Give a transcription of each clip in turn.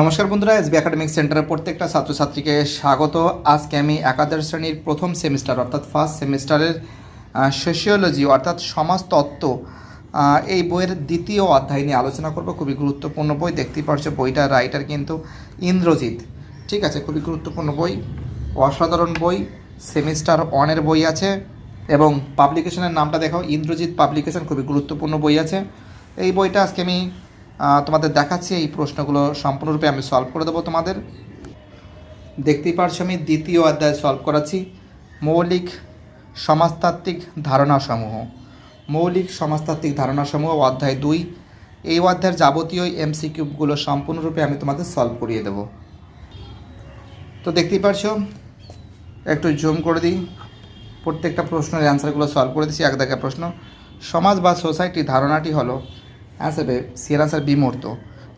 নমস্কার বন্ধুরা, SB academic সেন্টারের প্রত্যেকটা ছাত্রছাত্রীকে স্বাগত। আজকে আমি একাদশ শ্রেণির প্রথম সেমিস্টার, অর্থাৎ ফার্স্ট সেমিস্টারের সোশিওলজি অর্থাৎ সমাজতত্ত্ব এই বইয়ের দ্বিতীয় অধ্যায় নিয়ে আলোচনা করব। খুবই গুরুত্বপূর্ণ বই, দেখতেই পারছ বইটার রাইটার কিন্তু ইন্দ্রজিৎ। ঠিক আছে, খুবই গুরুত্বপূর্ণ বই, অসাধারণ বই, সেমিস্টার ওয়ানের বই আছে এবং পাবলিকেশনের নামটা দেখাও। ইন্দ্রজিৎ পাবলিকেশন খুবই গুরুত্বপূর্ণ বই আছে। এই বইটা আজকে আমি তোমাদের দেখাচ্ছি এই প্রশ্নগুলো সম্পূর্ণরূপে আমি সলভ করে দেবো তোমাদের। দেখতেই পারছ আমি দ্বিতীয় অধ্যায় সলভ করাচ্ছি। মৌলিক সমাজতাত্ত্বিক ধারণাসমূহ। মৌলিক সমাজতাত্ত্বিক ধারণাসমূহ, অধ্যায় দুই। এই অধ্যায়ের যাবতীয় এমসিকিউবগুলো সম্পূর্ণরূপে আমি তোমাদের সলভ করিয়ে দেব। তো দেখতেই পারছ, একটু জুম করে দিই। প্রত্যেকটা প্রশ্নের অ্যান্সারগুলো সলভ করে দিচ্ছি এক দেখা প্রশ্ন। সমাজ বা সোসাইটি ধারণাটি হলো অ্যান্সার বে সিয়ার অ্যান্সার বিমূর্ত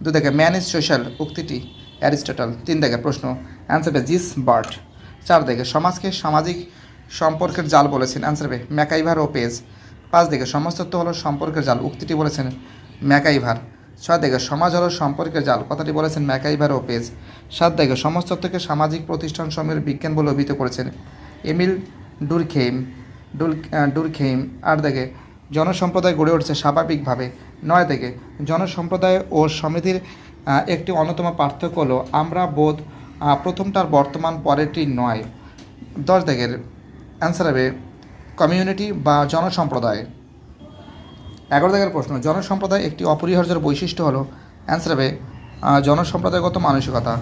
দু দেখে ম্যান ইজ সোশ্যাল উক্তিটি অ্যারিস্টটল তিন দেখে প্রশ্ন অ্যান্সার বে জিস বার্ট চার দেখে সমাজকে সামাজিক সম্পর্কের জাল বলেছেন অ্যান্সার বে ম্যাকাইভার ও পেজ পাঁচ দেখে সমাজতত্ত্ব হলো সম্পর্কের জাল উক্তিটি বলেছেন ম্যাকাইভার ছয় দেখে সমাজ হলো সম্পর্কের জাল কথাটি বলেছেন ম্যাকাইভার ও পেজ সাত দেখে সমাজতত্ত্বকে সামাজিক প্রতিষ্ঠান সমূহের বিজ্ঞান বলে অভিহিত করেছেন এমিল ডুরখেইম ডুল ডুরখেইম আট দেখে জনসম্প্রদায় গড়ে উঠছে স্বাভাবিকভাবে নয় থেকে। জনসম্প্রদায় ও সমিতির একটি অন্যতম পার্থক্য হলো আমরা বোধ প্রথমটার বর্তমান পরেরটি নয়। দশ দেখের অ্যান্সার হবে কমিউনিটি বা জনসম্প্রদায়। এগারো দাগের প্রশ্ন, জনসম্প্রদায় একটি অপরিহার্য বৈশিষ্ট্য হলো অ্যান্সার হবে জনসম্প্রদায়গত মানসিকতা।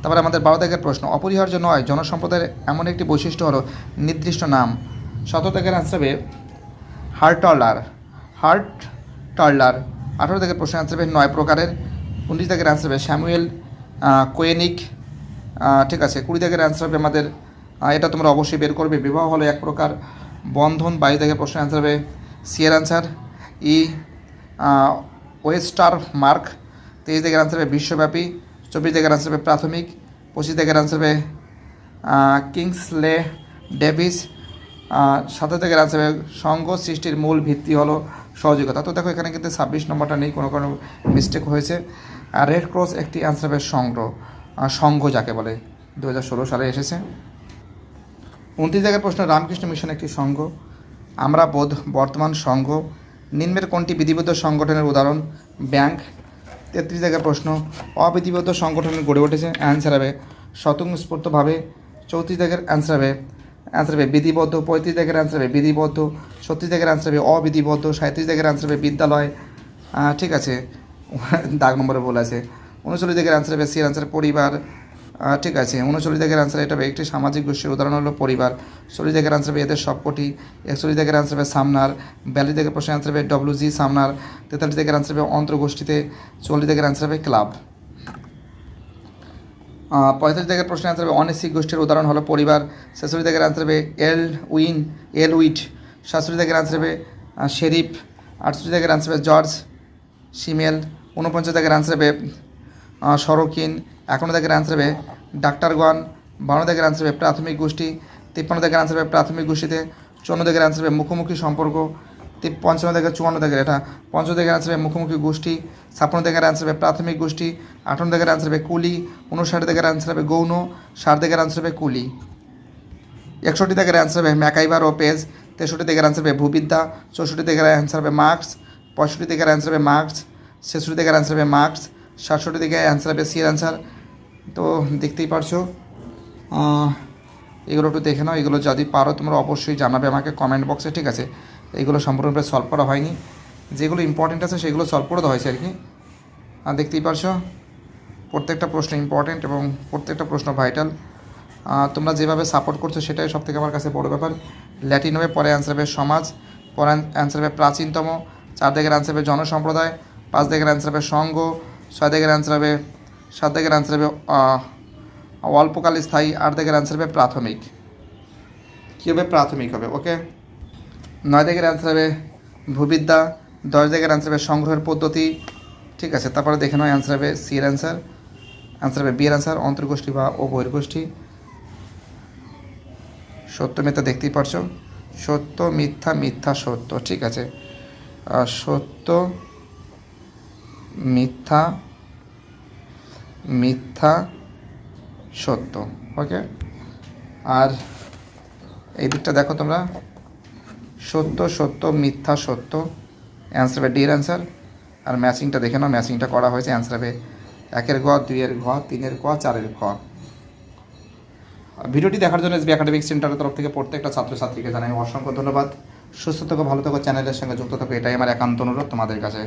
তারপরে আমাদের বারো দাগের প্রশ্ন, অপরিহার্য নয়, জনসম্প্রদায়ের এমন একটি বৈশিষ্ট্য হলো নির্দিষ্ট নাম। সতেরো দাগের অ্যান্সার হবে হার্ট টলার হার্ট টলার আঠারো থেকে প্রশ্ন অ্যান্সার হবে নয় প্রকারের, উনিশ দাগের অ্যান্সার হবে স্যামুয়েল কোয়েনিক ঠিক আছে, কুড়ি দাগের অ্যান্সার হবে আমাদের এটা তোমরা অবশ্যই বের করবে, বিবাহ হলো এক প্রকার, বন্ধন, বাইশ দাগের প্রশ্ন অ্যান্সার হবে সিয়ার অ্যান্সার ই ওয়েস্টার মার্ক, তেইশ দাগের অ্যান্সার হবে বিশ্বব্যাপী, চব্বিশ দাগের অ্যান্সার হবে প্রাথমিক, পঁচিশ দাগের অ্যান্সার হবে কিংসলে ডেভিস সাতাশ দাগের অ্যান্সার হবে সংঘ সৃষ্টির মূল ভিত্তি হলো সহযোগিতা তো দেখো, এখানে কিন্তু ছাব্বিশ নম্বরটা নেই, কোনো কোনো মিস্টেক হয়েছে। আর রেড ক্রস একটি অ্যান্সার হবে সংগ্রহ সংঘ যাকে বলে দু হাজার ষোলো সালে এসেছে। উনত্রিশ জায়গার প্রশ্ন, রামকৃষ্ণ মিশন একটি সংঘ। আমরা বোধ, বর্তমান সংঘ। নিম্নের কোনটি বিধিবদ্ধ সংগঠনের উদাহরণ? ব্যাংক। তেত্রিশ জায়গার প্রশ্ন, অবিধিবদ্ধ সংগঠন গড়ে উঠেছে। অ্যান্সার হবে, স্বতঃস্ফূর্তভাবে চৌত্রিশ জায়গার অ্যান্সার হবে অ্যান্সার হবে বিধিবদ্ধ পঁয়ত্রিশ জায়গার অ্যান্সার হবে বিধিবদ্ধ ছত্রিশ জায়গার অ্যান্সার হবে অবিধিবদ্ধ সাঁত্রিশ জায়গার অ্যান্সার হবে বিদ্যালয় ঠিক আছে দাগ নম্বরে বলে আছে উনচল্লিশ জায়গার অ্যান্সার হবে সির অ্যান্সার পরিবার ঠিক আছে উনচল্লিশ জায়গার অ্যান্সার এটা একটি সামাজিক গোষ্ঠীর উদাহরণ হলো পরিবার চল্লিশ জায়গার অ্যান্সার হবে এদের সবকটি একচল্লিশ জায়গার অ্যান্সার হবে সামনার বিয়াল্লিশ জায়গার প্রশ্ন অ্যান্সার হবে ডব্লিউ জি সামনার তেতাল্লিশ জায়গার অ্যান্সার হবে অন্তর্গোষ্ঠীতে চল্লিশ জায়গার অ্যান্সার হবে ক্লাব পঁয়তাল্লিশ জায়গার প্রশ্ন অ্যান্সার হবে অনেসিক গোষ্ঠীর উদাহরণ হলো পরিবার, ছেচল্লিশ জায়গার অ্যান্সার হবে এল, উইন এল উইট সাতচল্লিশ জায়গার অ্যান্সার হবে শেরিফ আটচল্লিশ জায়গার অ্যান্সার হবে জর্জ, সিমেল, ঊনপঞ্চাশ জায়গার অ্যান্সার হবে সরকিন, একান্ন জায়গার অ্যান্সার হবে ডাক্তারগণ বান্ন জায়গার অ্যান্সার হবে প্রাথমিক গোষ্ঠী, তিপ্পান্ন জায়গার অ্যান্সার হবে প্রাথমিক গোষ্ঠীতে চুয়ান্ন জায়গার অ্যান্সার হবে মুখোমুখি সম্পর্ক পঞ্চান্ন জায়গায় চুয়ান্ন জায়গার এটা পঞ্চান্ন থেকে অ্যান্সার হবে মুখোমুখি গোষ্ঠী ছাপ্পান্ন থেকে অ্যান্সার হবে প্রাথমিক গোষ্ঠী আটান্ন জায়গার অ্যান্সার হবে কুলি উনষাট জায়গার অ্যান্সার হবে গৌণ ষাট জায়গার অ্যান্সার হবে কুলি একষট্টি থেকে অ্যান্সার হবে ম্যাকাইভার ও পেজ তেষট্টি জায়গার অ্যান্সার হবে ভূবিদ্যা চৌষট্টি জায়গার অ্যান্সার হবে মার্কস পঁয়ষট্টি জায়গার অ্যান্সার হবে মার্কস ছেষট্টি জায়গার অ্যান্সার হবে মার্কস সাতষট্টি জায়গায় অ্যান্সার হবে সির অ্যান্সার তো দেখতেই পারছ এগুলো একটু দেখে নাও। এগুলো যদি পারো, তোমরা অবশ্যই জানাবে আমাকে কমেন্ট বক্সে ঠিক আছে? এগুলো সম্পূর্ণরূপে সলভ করা হয়নি। যেগুলো ইম্পর্টেন্ট আছে, সেগুলো সলভ করে দেওয়া হয়েছে আর কি। আর দেখতেই পারছ? প্রত্যেকটা প্রশ্ন ইম্পর্টেন্ট এবং প্রত্যেকটা প্রশ্ন ভাইটাল তোমরা যেভাবে সাপোর্ট করছ, সেটাই সব থেকে আমার কাছে বড় ব্যাপার। ল্যাটিন হবে, পরে অ্যান্সার হবে সমাজ, পরে অ্যান্সার হবে প্রাচীনতম, চার দিকের অ্যান্সার হবে জনসম্প্রদায়, পাঁচ দিকের অ্যান্সার হবে সংঘ ছয় দিকের অ্যান্সার হবে, সাত দিকের অ্যান্সার হবে অল্পকাল স্থায়ী আট দিকের অ্যান্সার হবে প্রাথমিক। কী হবে? প্রাথমিক হবে ওকে নয় দিকের অ্যান্সার হবে ভূবিদ্যা, দশ দিকের অ্যান্সার হবে সংগ্রহের পদ্ধতি, ঠিক আছে? তারপরে দেখে নয় অ্যান্সার হবে সির অ্যান্সার অ্যান্সার হবে বিয়ের অ্যান্সার অন্তর্গোষ্ঠী বা ও বহির্গোষ্ঠী সত্য, মিথ্যা দেখতেই পারছ? সত্য, মিথ্যা মিথ্যা, সত্য, ঠিক আছে? সত্য, মিথ্যা মিথ্যা সত্য ওকে আর এই দিকটা দেখো তোমরা। সত্য সত্য, মিথ্যা, সত্য। অ্যান্সার হবে ডির অ্যান্সার আর ম্যাচিংটা দেখে নাও ম্যাচিংটা করা হয়েছে অ্যান্সার হবে একের ঘ, দুইয়ের ঘ, তিনের ঘ, চারের ঘ। ভিডিওটি দেখার জন্য এসবি একাডেমিক সেন্টারের তরফ থেকে প্রত্যেকটা ছাত্রছাত্রীকে জানাই অসংখ্য ধন্যবাদ। সুস্থ থাকো, ভালো থাকো চ্যানেলের সঙ্গে যুক্ত থাকো, এটাই আমার একান্ত অনুরোধ তোমাদের কাছে।